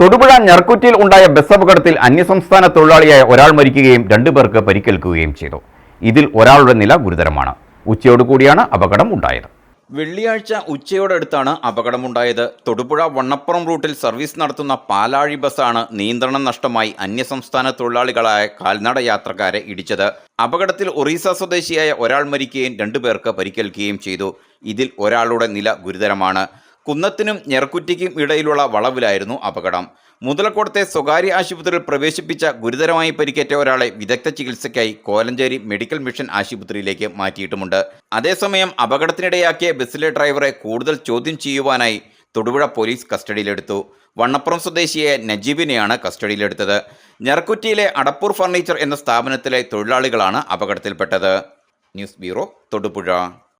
തൊടുപുഴ ഞർക്കുറ്റിയിൽ ഉണ്ടായ ബസ് അപകടത്തിൽ അന്യസംസ്ഥാന തൊഴിലാളിയായ ഒരാൾ മരിക്കുകയും രണ്ടു പേർക്ക് പരിക്കേൽക്കുകയും ചെയ്തു. ഇതിൽ ഒരാളുടെ നില ഗുരുതരമാണ്. ഉച്ചയോടുകൂടിയാണ് അപകടം ഉണ്ടായത്. വെള്ളിയാഴ്ച ഉച്ചയോടടുത്താണ് അപകടമുണ്ടായത്. തൊടുപുഴ വണ്ണപ്പുറം റൂട്ടിൽ സർവീസ് നടത്തുന്ന പാലാഴി ബസ്സാണ് നിയന്ത്രണം നഷ്ടമായി അന്യസംസ്ഥാന തൊഴിലാളികളായ കാൽനട യാത്രക്കാരെ ഇടിച്ചത്. അപകടത്തിൽ ഒറീസ സ്വദേശിയായ ഒരാൾ മരിക്കുകയും രണ്ടുപേർക്ക് പരിക്കേൽക്കുകയും ചെയ്തു. ഇതിൽ ഒരാളുടെ നില ഗുരുതരമാണ്. കുന്നത്തിനും ഞെറക്കുറ്റിക്കും ഇടയിലുള്ള വളവിലായിരുന്നു അപകടം. മുതലക്കോടത്തെ സ്വകാര്യ ആശുപത്രിയിൽ പ്രവേശിപ്പിച്ച ഗുരുതരമായി പരിക്കേറ്റ ഒരാളെ വിദഗ്ധ ചികിത്സയ്ക്കായി കോലഞ്ചേരി മെഡിക്കൽ മിഷൻ ആശുപത്രിയിലേക്ക് മാറ്റിയിട്ടുമുണ്ട്. അതേസമയം അപകടത്തിനിടയാക്കിയ ബസ്സിലെ ഡ്രൈവറെ കൂടുതൽ ചോദ്യം ചെയ്യുവാനായി തൊടുപുഴ പോലീസ് കസ്റ്റഡിയിലെടുത്തു. വണ്ണപ്പുറം സ്വദേശിയായ നജീബിനെയാണ് കസ്റ്റഡിയിലെടുത്തത്. ഞെറക്കുറ്റിയിലെ അടപ്പൂർ ഫർണിച്ചർ എന്ന സ്ഥാപനത്തിലെ തൊഴിലാളികളാണ് അപകടത്തിൽപ്പെട്ടത്. News bureau Thodupuzha.